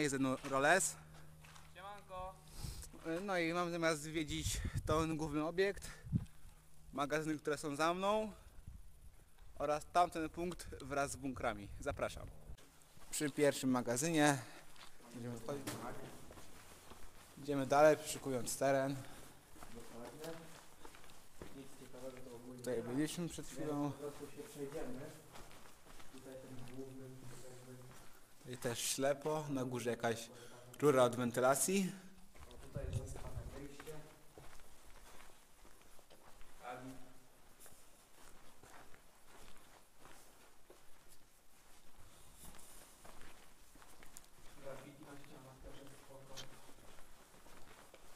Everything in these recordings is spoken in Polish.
Jest mną Roles. Siemanko. No i mam zamiar zwiedzić ten główny obiekt, magazyny, które są za mną oraz tamten punkt wraz z bunkrami. Zapraszam. Przy pierwszym magazynie będziemy wchodzić. Idziemy dalej, przeszukując teren. Tutaj byliśmy przed chwilą. Po prostu się przejdziemy. Tutaj ten główny jakby- I też ślepo, na górze jakaś rura od wentylacji.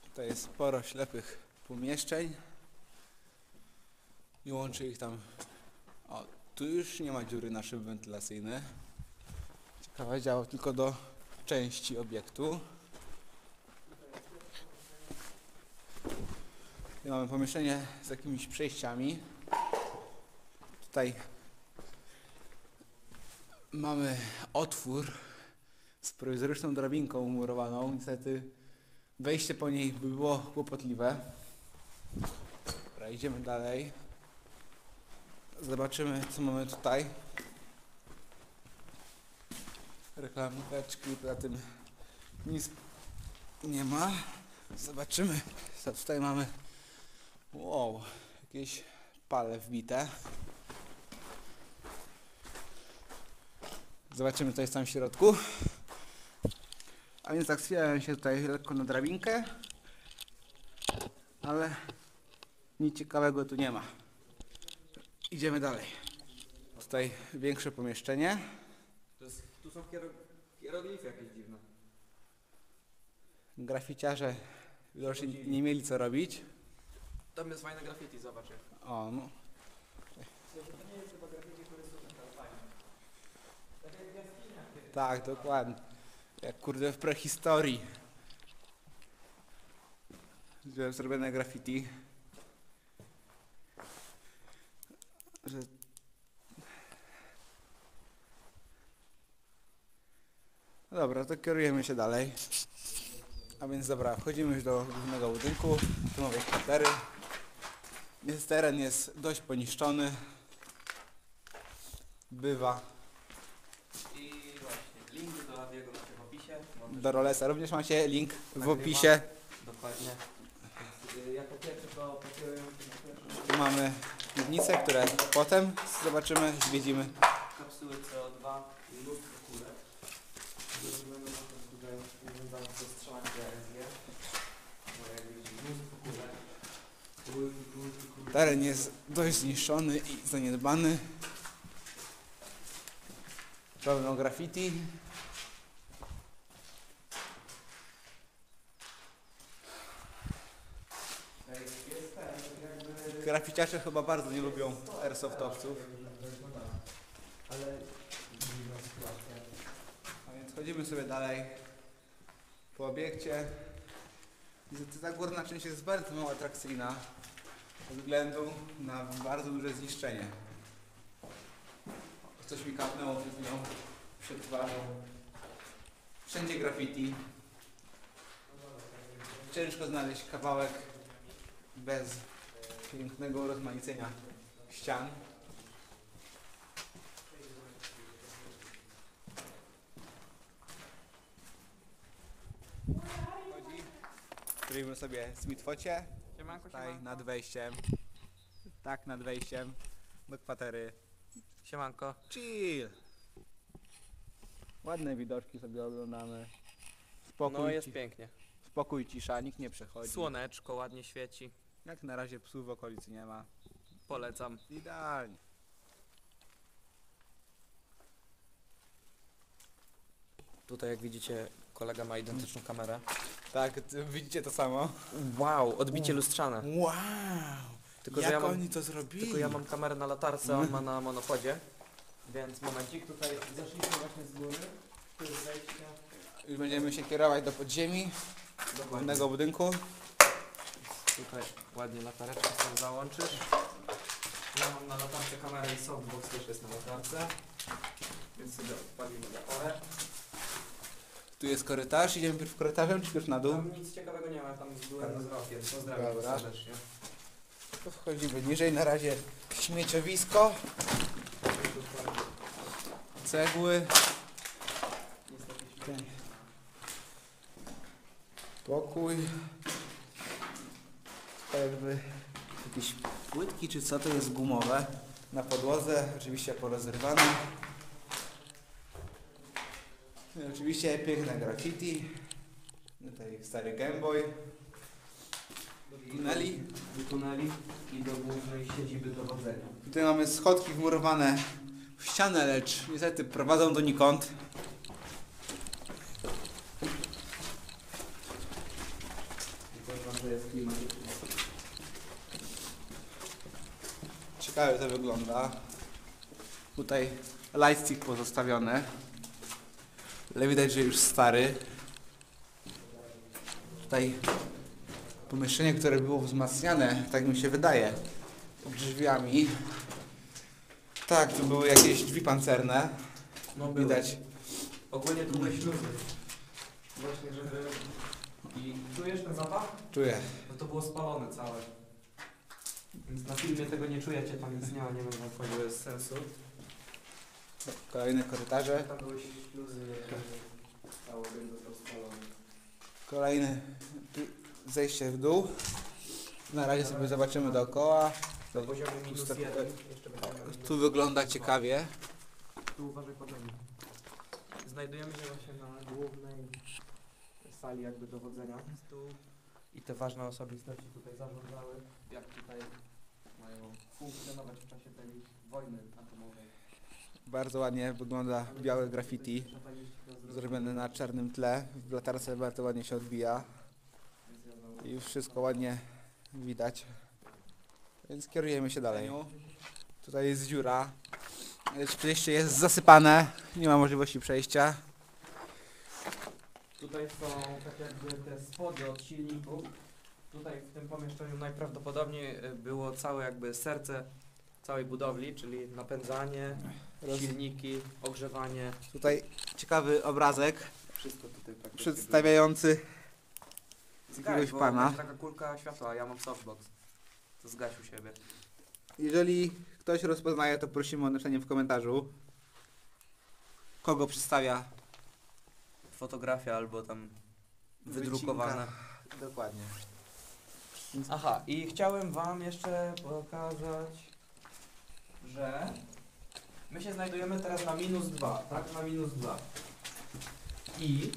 Tutaj jest sporo ślepych pomieszczeń i łączy ich tam. O, tu już nie ma dziury na szyb wentylacyjny. Ciekawe, działa tylko do części obiektu. Tu mamy pomieszczenie z jakimiś przejściami. Tutaj mamy otwór z prowizoryczną drabinką umurowaną. Niestety Wejście po niej by było kłopotliwe. Dobra, idziemy dalej. Zobaczymy, co mamy tutaj. Reklamóweczki, poza tym nic nie ma. Zobaczymy, co tutaj mamy. Wow, jakieś pale wbite. Zobaczymy, co jest tam w środku. A więc tak wspierałem się tutaj lekko na drabinkę, ale nic ciekawego tu nie ma. Idziemy dalej. Tutaj większe pomieszczenie. To jest, tu są hiero, hieroglify jakieś dziwne. Graficiarze widocznie nie mieli co robić. Tam jest fajne graffiti, zobacz. O, no. To nie jest chyba graffiti, które są tak fajne. Tak jak w jaskiniach. Tak, dokładnie. Jak kurde w prehistorii. Że zrobione graffiti. Że... No Dobra, to kierujemy się dalej. A więc dobra, wchodzimy już do głównego budynku. Tu mamy kwatery. Jest, teren jest dość poniszczony. Bywa. I właśnie, link do Radiego macie w opisie. Do Rolesa również macie link w opisie. Dokładnie. Więc, y, Jako pierwszy to Tu mamy piwnice, które potem zobaczymy, zwiedzimy. kapsuły CO2 i mnóstwo Teren jest dość zniszczony i zaniedbany. Pełno graffiti. Graficiarze chyba bardzo nie lubią airsoftowców. A więc chodzimy sobie dalej po obiekcie. Niestety ta górna część jest bardzo mało atrakcyjna ze względu na bardzo duże zniszczenie. Coś mi kapnęło przed chwilą przed twarzą. Wszędzie graffiti. Ciężko znaleźć kawałek bez pięknego rozmaicenia ścian. Stoimy sobie w Smithfocie, Siemanko, tutaj nad wejściem. Tak, nad wejściem do kwatery. Siemanko. Chill! Ładne widoczki sobie oglądamy. Spokój, No jest ci- pięknie. spokój cisza, nikt nie przechodzi. Słoneczko ładnie świeci. Jak na razie psów w okolicy nie ma. Polecam. Idealnie. Tutaj jak widzicie kolega ma identyczną kamerę. Tak, widzicie to samo? Wow, odbicie lustrzane. Wow! Tylko, że Jak ja mam, oni to zrobili? tylko ja mam kamerę na latarce, a on ma na monopodzie. Więc momencik, tutaj zeszliśmy właśnie z góry. Tu jest wejście. Już będziemy się kierować do podziemi Dokładnie. głównego budynku. Tutaj ładnie latareczkę sobie załączysz. Ja mam na latarce kamerę i softbox też jest na latarce. Więc sobie odpalimy latarę. Tu jest korytarz, idziemy pierw korytarzem czy pierw na dół? Tam nic ciekawego nie ma, tam byłem z rokiem. Pozdrawiam Dobra. serdecznie. To wchodzimy niżej, na razie śmieciowisko, cegły, pokój. To jakby jakieś płytki czy co to jest gumowe. Na podłodze, oczywiście porozrywane. No i oczywiście piękne graffiti. Tutaj stary Gameboy. Tuneli. Do tuneli i do głównej siedziby dowodzenia. Tutaj mamy schodki wmurowane w ścianę, lecz niestety prowadzą donikąd. Ciekawe to wygląda. Tutaj lightstick pozostawiony. Ale widać, że już stary. Tutaj pomieszczenie, które było wzmacniane, tak mi się wydaje, drzwiami. Tak, tu były jakieś drzwi pancerne. No. Widać. Ogólnie tu były śluzy. Właśnie, żeby... I czujesz ten zapach? Czuję. No to było spalone całe. Więc na filmie tego nie czujecie, tam nic nie ma, nie będę wchodził, jest sensu. Kolejne korytarze. Tam były śluzy, cały ten został spalony. Kolejne tu zejście w dół. Na razie sobie zobaczymy dookoła. Mieli minus Tu wygląda ciekawie. Tu uważaj. Znajdujemy się właśnie na głównej sali jakby dowodzenia. Tu i te ważne osobistości tutaj zarządzały, jak tutaj mają funkcjonować w czasie tej wojny atomowej. Bardzo ładnie wygląda białe graffiti. Zrobione na czarnym tle. W latarce bardzo ładnie się odbija. I wszystko ładnie widać. Więc kierujemy się dalej. Tutaj jest dziura. Przejście jest zasypane. Nie ma możliwości przejścia. Tutaj są tak jakby te spody od silników. Tutaj w tym pomieszczeniu najprawdopodobniej y, było całe jakby serce całej budowli, czyli napędzanie, silniki, ogrzewanie. Tutaj ciekawy obrazek Wszystko tutaj praktycznie przedstawiający Zgaś, jakiegoś bo pana. jest taka kulka światła, a ja mam softbox. To zgaś u siebie. Jeżeli ktoś rozpoznaje, to prosimy o napisanie w komentarzu. Kogo przedstawia Fotografia albo tam wydrukowane. Dokładnie. Aha, i chciałem wam jeszcze pokazać, że my się znajdujemy teraz na minus 2, tak? Na minus 2. I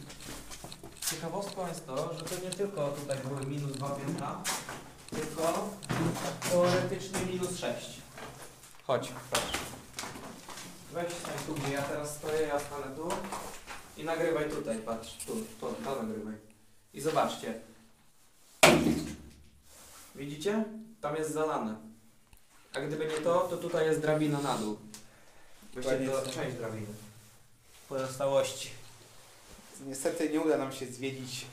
ciekawostką jest to, że to nie tylko tutaj były minus 2 piętra, tylko teoretycznie minus 6. Chodź, patrz. Weź stań tu, gdzie ja teraz stoję, ja stanę tu i nagrywaj tutaj, patrz, tu, tu, to nagrywaj. I zobaczcie. Widzicie? Tam jest zalane. A gdyby nie to, to tutaj jest drabina na dół. Właściwie to Dokładnie. część drabiny. Pozostałości. Niestety nie uda nam się zwiedzić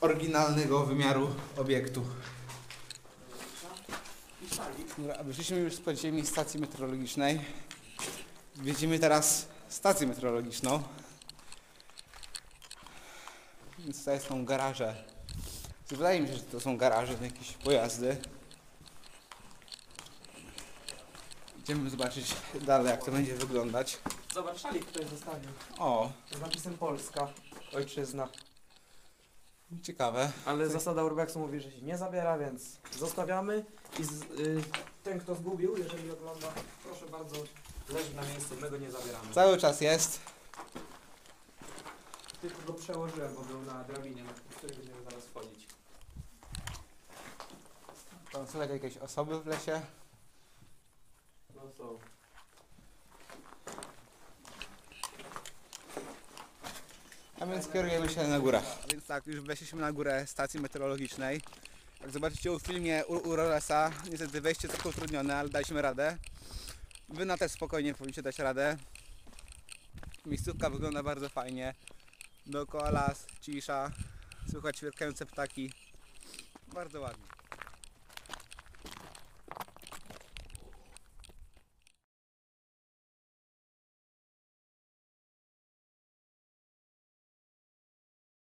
oryginalnego wymiaru obiektu. Dobra, a wyszliśmy już z podziemi stacji meteorologicznej. Widzimy teraz stację meteorologiczną. Więc tutaj są garaże. Wydaje mi się, że to są garaże na jakieś pojazdy. Idziemy zobaczyć dalej, jak to będzie wyglądać. Zobacz, szalik ktoś zostawił. O, Z napisem Polska. Ojczyzna. ciekawe. Ale zasada urbexu mówi, że się nie zabiera, więc zostawiamy. I z, y, ten, kto zgubił, jeżeli ogląda, proszę bardzo, leży na miejscu, my go nie zabieramy. Cały czas jest. Tylko go przełożyłem, bo był na drabinie, na której będziemy zaraz wchodzić. Tam słychać jakieś osoby w lesie. No są. A więc kierujemy się na górę. A więc tak, już weszliśmy na górę stacji meteorologicznej. Jak zobaczycie u filmie u Urolesa, niestety wejście trochę utrudnione, ale daliśmy radę. Wy na też spokojnie powinniście dać radę. Miejscówka wygląda bardzo fajnie. Dookoła las, cisza, słychać ćwierkające ptaki. Bardzo ładnie.